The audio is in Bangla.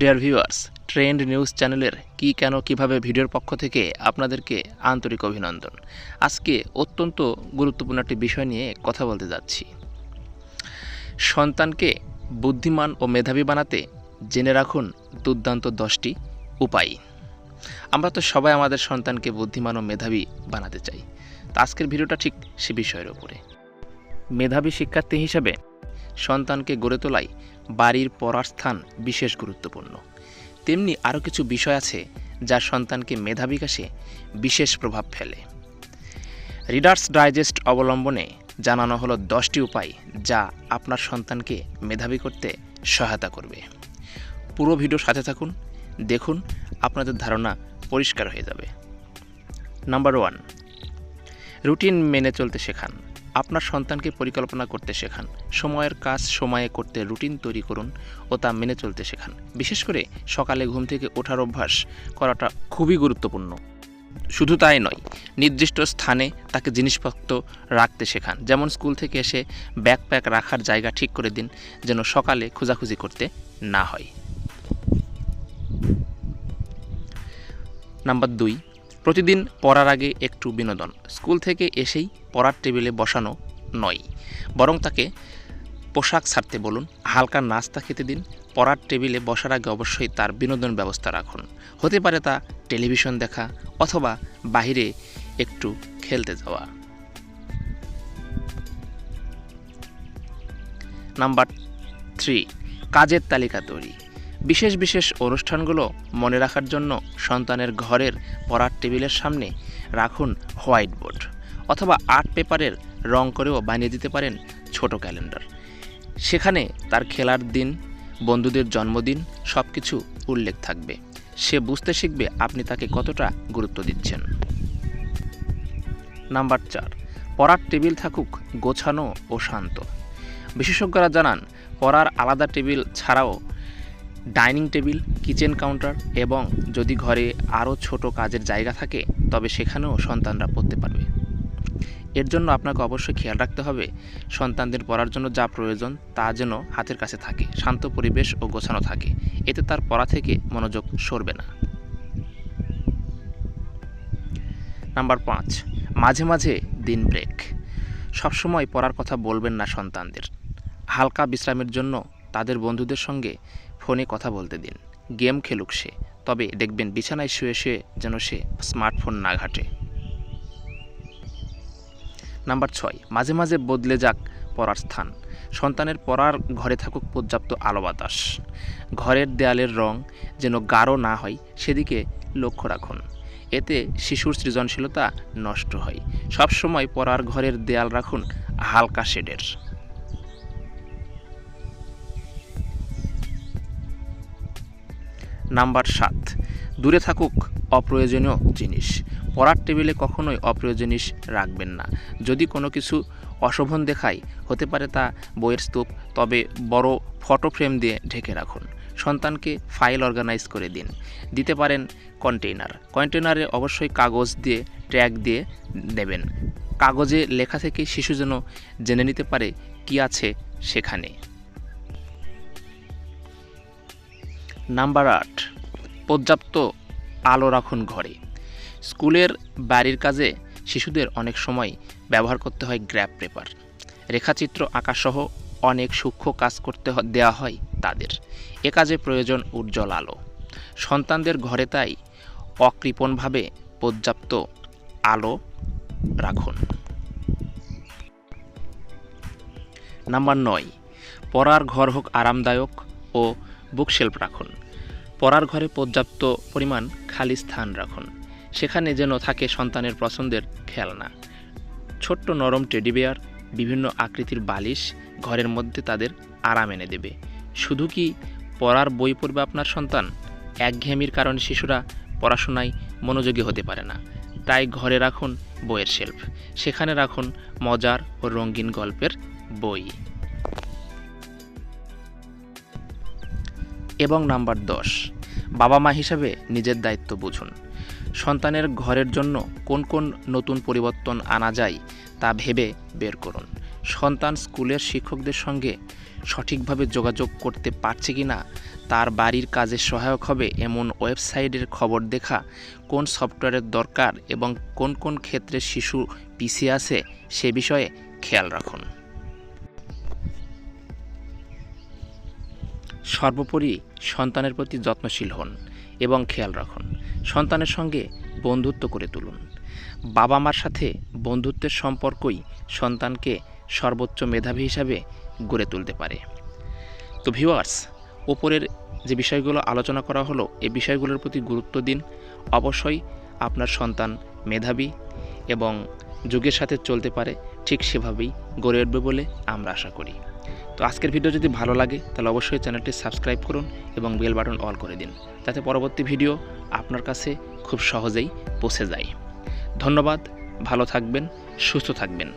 ডিয়ার ভিউয়ার্স ট্রেন্ড নিউজ চ্যানেলের কি, কেন, কীভাবে ভিডিওর পক্ষ থেকে আপনাদেরকে আন্তরিক অভিনন্দন? আজকে অত্যন্ত গুরুত্বপূর্ণ একটি বিষয় নিয়ে কথা বলতে যাচ্ছি। সন্তানকে বুদ্ধিমান ও মেধাবী বানাতে জেনে রাখুন দুর্দান্ত দশটি উপায়। আমরা তো সবাই আমাদের সন্তানকে বুদ্ধিমান ও মেধাবী বানাতে চাই। তা আজকের ভিডিওটা ঠিক সে বিষয়ের উপরে। মেধাবী শিক্ষার্থী হিসেবে সন্তানকে গড়ে তোলাই বাড়ির পড়ার স্থান বিশেষ গুরুত্বপূর্ণ। তেমনি আরও কিছু বিষয় আছে যা সন্তানকে মেধা বিকাশে বিশেষ প্রভাব ফেলে। রিডার্স ডাইজেস্ট অবলম্বনে জানানো হলো দশটি উপায় যা আপনার সন্তানকে মেধাবী করতে সহায়তা করবে। পুরো ভিডিও সাথে থাকুন, দেখুন, আপনাদের ধারণা পরিষ্কার হয়ে যাবে। নাম্বার ওয়ান রুটিন মেনে চলতে শেখান। আপনার সন্তানকে পরিকল্পনা করতে শেখান। সময়ের কাজ সময়ে করতে রুটিন তৈরি করুন ও তা মেনে চলতে শেখান। বিশেষ করে সকালে ঘুম থেকে ওঠার অভ্যাস করাটা খুবই গুরুত্বপূর্ণ। শুধু তাই নয়, নির্দিষ্ট স্থানে তাকে জিনিসপত্র রাখতে শেখান। যেমন স্কুল থেকে এসে ব্যাকপ্যাক রাখার জায়গা ঠিক করে দিন, যেন সকালে খোঁজাখুঁজি করতে না হয়। নাম্বার দুই প্রতিদিন পড়ার আগে একটু বিনোদন। স্কুল থেকে এসেই পড়ার টেবিলে বসানো নয়। বরং তাকে পোশাক ছাড়তে বলুন, হালকা নাস্তা খেতে দিন, পড়ার টেবিলে বসার আগে অবশ্যই তার বিনোদন ব্যবস্থা রাখুন। হতে পারে তা টেলিভিশন দেখা অথবা বাইরে একটু খেলতে যাওয়া। নাম্বার থ্রি, কাজের তালিকা তৈরি। বিশেষ বিশেষ অনুষ্ঠানগুলো মনে রাখার জন্য সন্তানের ঘরের পড়ার টেবিলের সামনে রাখুন হোয়াইট বোর্ড অথবা আর্ট পেপারের রং করেও বানিয়ে দিতে পারেন ছোট ক্যালেন্ডার। সেখানে তার খেলার দিন, বন্ধুদের জন্মদিন সব কিছু উল্লেখ থাকবে। সে বুঝতে শিখবে আপনি তাকে কতটা গুরুত্ব দিচ্ছেন। নাম্বার চার, পড়ার টেবিল থাকুক গোছানো ও শান্ত। বিশেষজ্ঞরা জানান, পড়ার আলাদা টেবিল ছাড়াও ডাইনিং টেবিল, কিচেন কাউন্টার এবং যদি ঘরে আরও ছোট কাজের জায়গা থাকে, তবে সেখানেও সন্তানরা পড়তে পারবে। এর জন্য আপনাকে অবশ্যই খেয়াল রাখতে হবে, সন্তানদের পড়ার জন্য যা প্রয়োজন তা যেন হাতের কাছে থাকে, শান্ত পরিবেশ ও গোছানো থাকে। এতে তার পড়া থেকে মনোযোগ সরবে না। নাম্বার পাঁচ, মাঝে মাঝে দিন ব্রেক। সবসময় পড়ার কথা বলবেন না সন্তানদের। হালকা বিশ্রামের জন্য তাদের বন্ধুদের সঙ্গে ফোনে কথা বলতে দিন। গেম খেলুক সে, তবে দেখবেন বিছানায় শুয়ে শুয়ে যেন সে স্মার্টফোন না ঘাটে। নাম্বার ছয়, মাঝে মাঝে বদলে যাক পড়ার স্থান। সন্তানের পড়ার ঘরে থাকুক পর্যাপ্ত আলো বাতাস। ঘরের দেয়ালের রং যেন গাঢ় না হয়, সেদিকে লক্ষ্য রাখুন। এতে শিশুর সৃজনশীলতা নষ্ট হয়। সবসময় পড়ার ঘরের দেয়াল রাখুন হালকা শেডের। নাম্বার সাত। দূরে থাকুক অপ্রয়োজনীয় জিনিস। পড়ার টেবিলে কখনোই অপ্রয়োজনীয় জিনিস রাখবেন না। যদি কোনো কিছু অশোভন দেখায়, হতে পারে তা বইয়ের স্তূপ, তবে বড় ফটো ফ্রেম দিয়ে ঢেকে রাখুন। সন্তানকে ফাইল অর্গানাইজ করে দিন। দিতে পারেন কন্টেইনার। কন্টেইনারে অবশ্যই কাগজ দিয়ে, ট্যাগ দিয়ে দেবেন। কাগজে লেখা থেকে শিশু যেন জেনে নিতে পারে কি আছে সেখানে। নাম্বার আট, পর্যাপ্ত আলো রাখুন ঘরে। স্কুলের বাড়ির কাজে শিশুদের অনেক সময় ব্যবহার করতে হয় গ্র্যাপ পেপার। রেখাচিত্র আঁকাসহ অনেক সূক্ষ্ম কাজ করতে দেওয়া হয় তাদের। এ কাজে প্রয়োজন উজ্জ্বল আলো। সন্তানদের ঘরে তাই অকৃপণভাবে পর্যাপ্ত আলো রাখুন। নাম্বার নয়, পড়ার ঘর হোক আরামদায়ক ও বুকশেলফ রাখুন। পড়ার ঘরে পর্যাপ্ত পরিমাণ খালি স্থান রাখুন। সেখানে যেন থাকে সন্তানের পছন্দের খেলনা। ছোট্ট নরম টেডি বেয়ার, বিভিন্ন আকৃতির বালিশ ঘরের মধ্যে তাদের আরাম এনে দেবে। শুধু কি পড়ার বই পড়বে আপনার সন্তান? একঘেয়েমির কারণে শিশুরা পড়াশোনায় মনোযোগী হতে পারে না। তাই ঘরে রাখুন বইয়ের শেলফ। সেখানে রাখুন মজার ও রঙিন গল্পের বই। এবং নাম্বার দশ বাবা মা হিসাবে নিজের দায়িত্ব বুঝুন। সন্তানের ঘরের জন্য কোন কোন নতুন পরিবর্তন আনা যায় তা ভেবে বের করুন। সন্তান স্কুলের শিক্ষকদের সঙ্গে সঠিকভাবে যোগাযোগ করতে পারছে কি না তার বাড়ির কাজে সহায়ক হবে এমন ওয়েবসাইটের খবর দেখা, কোন সফটওয়্যারের দরকার এবং কোন কোন ক্ষেত্রে শিশু পিছিয়ে আছে সে বিষয়ে খেয়াল রাখুন। সর্বোপরি সন্তানের প্রতি যত্নশীল হন এবং খেয়াল রাখুন, সন্তানের সঙ্গে বন্ধুত্ব করে তুলুন। বাবা মার সাথে বন্ধুত্বের সম্পর্কই সন্তানকে সর্বোচ্চ মেধাবী হিসাবে গড়ে তুলতে পারে। তো ভিউয়ার্স ওপরের যে বিষয়গুলো আলোচনা করা হলো, এই বিষয়গুলোর প্রতি গুরুত্ব দিন। অবশ্যই আপনার সন্তান মেধাবী এবং যুগের সাথে চলতে পারে, ঠিক সেভাবেই গড়ে উঠবে বলে আমরা আশা করি। তো আজকের ভিডিও যদি ভালো লাগে, তাহলে অবশ্যই চ্যানেলটি সাবস্ক্রাইব করুন এবং বেল বাটন অল করে দিন, যাতে পরবর্তী ভিডিও আপনার কাছে খুব সহজেই পৌঁছে যায়। ধন্যবাদ, ভালো থাকবেন, সুস্থ থাকবেন।